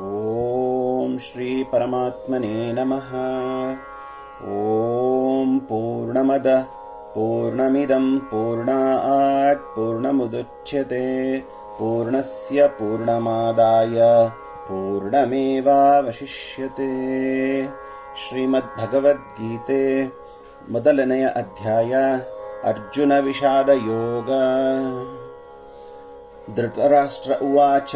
ॐ श्रीपरमात्मने नमः ॐ पूर्णमदः पूर्णमिदं पूर्णात् पूर्णमुदुच्यते पूर्णस्य पूर्णमादाय पूर्णमेवावशिष्यते श्रीमद्भगवद्गीते ಮೊದಲನೆಯ ಅಧ್ಯಾಯ ಅರ್ಜುನ ವಿಷಾದಯೋಗ ಧೃತರಾಷ್ಟ್ರ ಉವಾಚ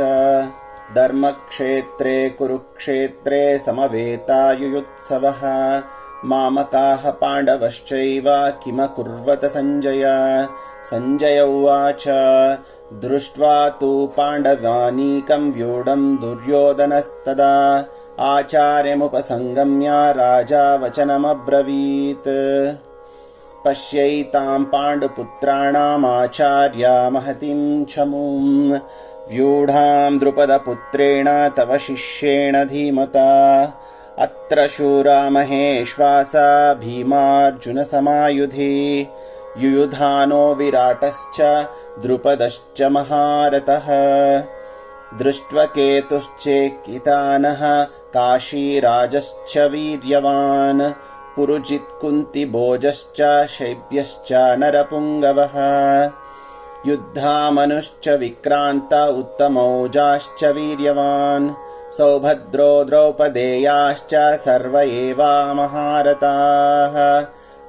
धर्मक्षेत्रे कुरुक्षेत्रे समवेता युयुत्सवः मामकाः पाण्डवश्चैव किमकुर्वत सञ्जय सञ्जय उवाच दृष्ट्वा तु पाण्डवानीकं व्यूढं दुर्योधनस्तदा। आचार्यमुपसङ्गम्य राजा वचनमब्रवीत्। पश्यैतां पाण्डुपुत्राणामाचार्या महतीं छमुम् व्यूढां द्रुपदपुत्रेण तव शिष्येण धीमता। अत्र शूरा महेश्वासा भीमार्जुनसमायुधि। युयुधानो विराटश्च द्रुपदश्च महारथः। दृष्ट्वकेतुश्चेकितानः काशीराजश्च वीर्यवान्। पुरुजित्कुन्तिभोजश्च शैब्यश्च नरपुङ्गवः युद्धामनुश्च विक्रान्त उत्तमौजाश्च वीर्यवान् सौभद्रो द्रौपदेयाश्च सर्व एवा महारथाः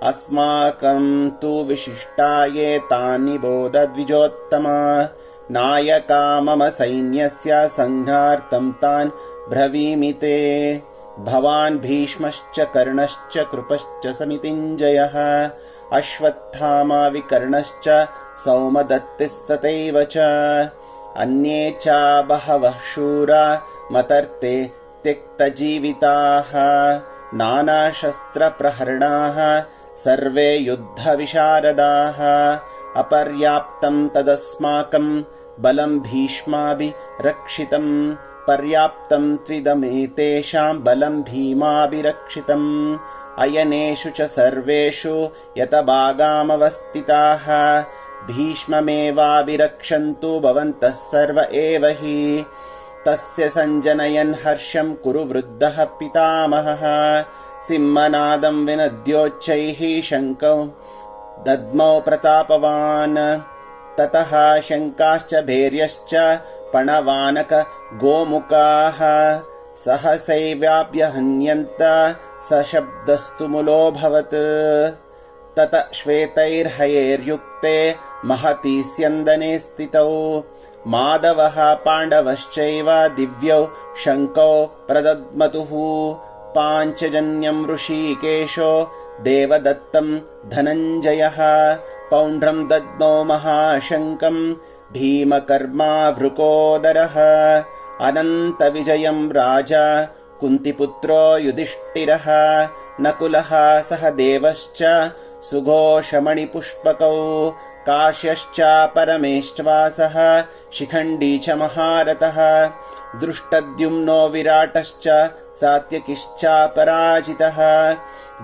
अस्माकं तु विशिष्टाये तानि बोधद्विजोत्तमा। नायका मम सैन्यस्य सङ्घार्थं तान् ब्रवीमि ते। भवान् भीष्मश्च कर्णश्च कृपश्च समितिञ्जयः अश्वत्थामा विकर्णश्च सौमदत्तिस्तथैव च। अन्ये च बहवः शूरा मतर्ते त्यक्तजीविताः। नानाशस्त्रप्रहरणाः सर्वे युद्धविशारदाः। अपर्याप्तं तदस्माकं बलं भीष्माभिरक्षितम् पर्याप्तं त्विदमेतेषां बलं भीमाभिरक्षितम्। अयनेषु च सर्वेषु यतभागामवस्थिताः। भीष्ममेवाभिरक्षन्तु भवन्तः सर्व एव हि। तस्य सञ्जनयन् हर्षं कुरु वृद्धः पितामहः। सिंहनादं विनद्योच्चैः शङ्कौ दद्मौ प्रतापवान्। ततः शङ्काश्च भैर्यश्च पणवानक गोमुखाः। सहसैव्याभ्यहन्यन्त सशब्दस्तु मुलोऽभवत् तत श्वेतैर्हयैर्युक्ते महती स्यन्दने स्थितौ। माधवः पाण्डवश्चैव दिव्यौ शङ्कौ प्रदद्मतुः। पाञ्चजन्यं ऋषिकेशो देवदत्तं धनञ्जयः। पौण्ड्रं दद्मौ महाशङ्कं भीमकर्माभृकोदरः अनन्तविजयं राजा कुन्तिपुत्रो युधिष्ठिरः। नकुलः सह देवश्च सुघोषमणिपुष्पकौ। काश्यश्च परमेश्वासः शिखण्डी च महारथः। दृष्टद्युम्नो विराटश्च सात्यकिश्चापराजितः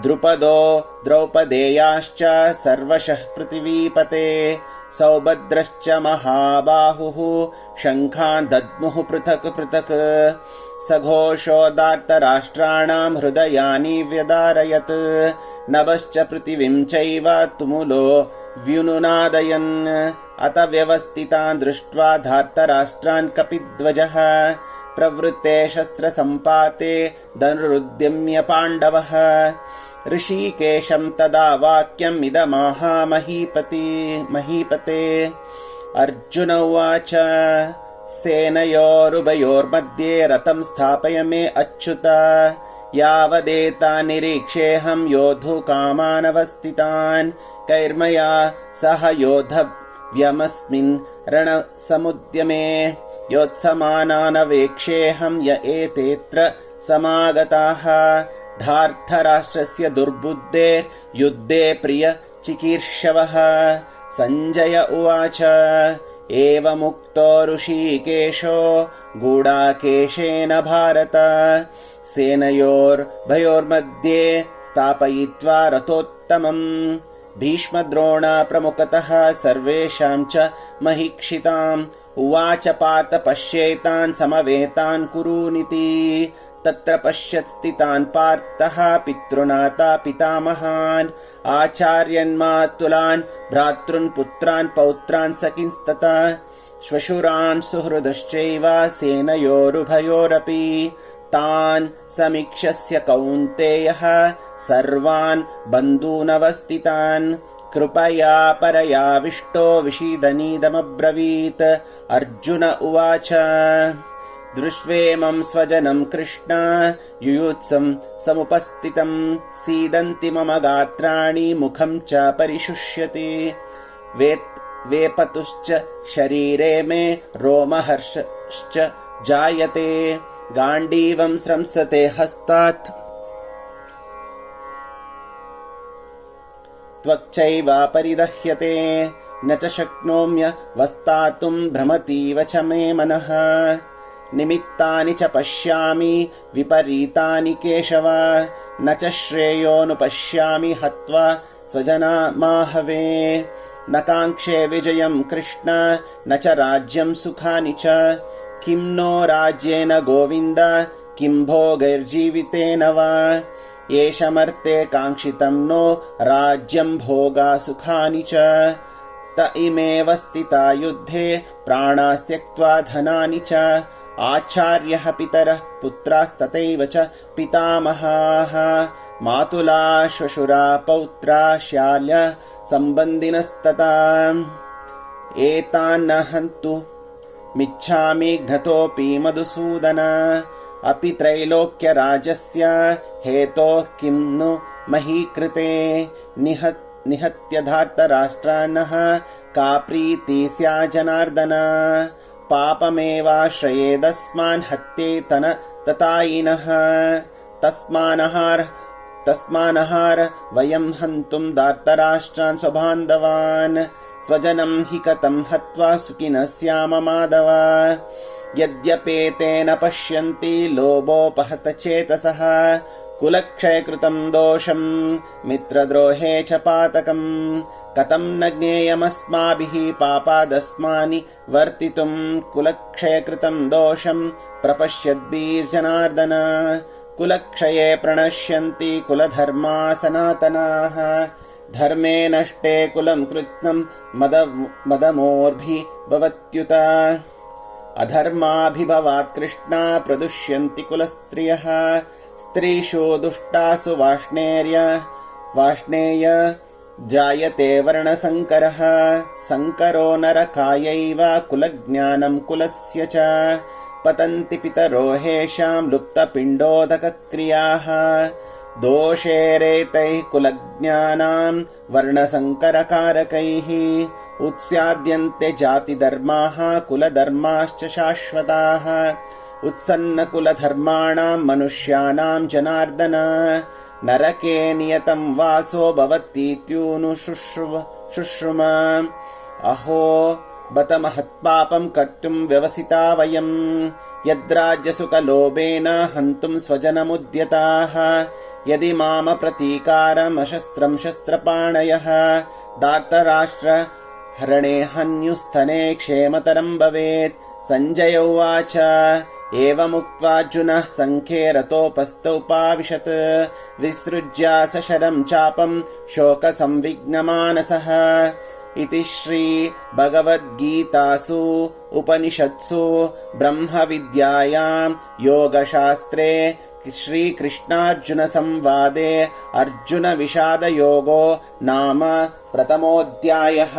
द्रुपदो द्रौपदेयाश्च सर्वशः पृथिवीपते सौभद्रश्च महाबाहुः शङ्खान् दद्मुः पृथक् पृथक्। सघोषोदात्तराष्ट्राणां हृदयानि व्यदारयत्। नभश्च पृथिवीं चैव तुमुलो व्युनुनादयन्। अत व्यवस्थितान् दृष्ट्वा धार्तराष्ट्रान् कपिध्वजः। प्रवृत्ते शस्त्रसम्पाते धनुरुद्यम्य पाण्डवः ऋषिकेशं तदा वाक्यम् इदमाहामहीपति महीपते। अर्जुन उवाच सेनयोरुभयोर्मध्ये रथं स्थापय मे अच्युत। यावदेता निरीक्षेऽहं योद्धुकामानवस्थितान् कैर्मया सह योद्धव्यमस्मिन् रणसमुद्यमे योत्समानानवेक्षेऽहं य एतेऽत्र समागताः धार्तराष्ट्रस्य दुर्बुद्धेर्युद्धे प्रियचिकीर्षवः सञ्जय उवाच एवमुक्तो ऋषिकेशो गूढाकेशेन भारत। सेनयोर्भयोर्मध्ये स्थापयित्वा रथोत्तमम्। भीष्मद्रोणप्रमुखतः सर्वेषां च महीक्षिताम्। उवाच पार्थ पश्येतान् समवेतान् कुरूनिति तत्र पश्यत्स्थितान् पार्थः पितृनाता पितामहान् आचार्यन्मातुलान् भ्रातॄन् पुत्रान् सखिंस्तता। श्वशुरान् सुहृदश्चैव सेनयोरुभयोरपि। तान् समीक्षस्य कौन्तेयः सर्वान् बन्धूनवस्थितान्। कृपया परयाविष्टो विषीदनीदमब्रवीत्। अर्जुन उवाच दृष्ट्वेमं स्वजनं कृष्ण युयुत्सं समुपस्थितं सीदन्ति मम गात्राणि मुखं च परिशुष्यति। वेपतुश्च शरीरे मे रोमहर्षश्च जायते। गाण्डीवं स्रंसते हस्तात्। त्वक्चैव परिदह्यते। न च शक्नोम्य वस्तातुम् भ्रमतीव च मे मनः निमित्तानि च पश्यामि विपरीतानि केशव। न च श्रेयोऽनुपश्यामि हत्वा स्वजनामाहवे न काङ्क्षे विजयम् कृष्ण न च राज्यम् सुखानि च। किं नो राज्येन गोविन्द किम् भोगैर्जीवितेन वा। एषमर्थे काङ्क्षितम् नो राज्यम् भोगा सुखानि च। त इमेव स्थिता युद्धे प्राणास्त्यक्त्वा धनानि च आचार्यः पितरः पुत्रास्तथैव च पितामहाः मातुला श्वशुरा पौत्रा शाल्य सम्बन्धिनस्तता एतान्न हन्तु मिच्छामि घ्नतोऽपि मधुसूदन अपि त्रैलोक्यराजस्य हेतोः किं नु महीकृते निहत्य धार्तराष्ट्रान्नः का प्रीति स्या जनार्दन पापमेवाश्रयेदस्मान् हत्येतन ततायिनः। तस्मानहार तस्मानहार वयम् हन्तुम् दार्तराष्ट्रान् स्वबान्धवान्। स्वजनम् हि कथम् हत्वा सुखिनः स्याम माधव। यद्यपेतेन पश्यन्ति लोभोपहत चेतसः। कुलक्षयकृतम् दोषम् मित्रद्रोहे च पातकम् कथम् न ज्ञेयमस्माभिः पापादस्मानि वर्तितुम् कुलक्षयकृतम् दोषम् प्रपश्यद्भिर्जनार्दन कुलक्षये प्रणश्यन्ति कुलधर्मा सनातनाः धर्मे नष्टे कुलम् कृत्स्नम् मदमोर्भिः भवत्युत अधर्माभिभवात् कृष्णा प्रदुष्यन्ति कुलस्त्रियः स्त्रीषु दुष्टासु वाष्णेर्य वाष्णेय जायते वर्णसङ्करः सङ्करो नरकायैव कुलज्ञानम् कुलस्य च। पतन्ति पितरो हेषाम् लुप्तपिण्डोदकक्रियाः। दोषेरेतैः कुलज्ञानाम् वर्णसङ्करकारकैः उत्स्याद्यन्ते जातिधर्माः कुलधर्माश्च शाश्वताः। उत्सन्नकुलधर्माणाम् मनुष्याणाम् जनार्दन नरके नियतम् वासो शुश्रुम। अहो बत महत्पापम् कर्तुम् व्यवसिता वयम्। यद्राज्यसुखलोभेन हन्तुम् स्वजनमुद्यताः। यदि माम प्रतीकारमशस्त्रम् शस्त्रपाणयः दार्तराष्ट्र हरणे हन्युस्थने क्षेमतरम् भवेत्। सञ्जय उवाच एवमुक्त्वार्जुनः सङ्ख्ये रतोपस्थौपाविशत्। विसृज्य सशरम् चापम् शोकसंविघ्नमानसः। इति श्रीभगवद्गीतासु उपनिषत्सु ब्रह्मविद्यायाम् योगशास्त्रे श्रीकृष्णार्जुनसंवादे अर्जुनविषादयोगो नाम प्रथमोऽध्यायः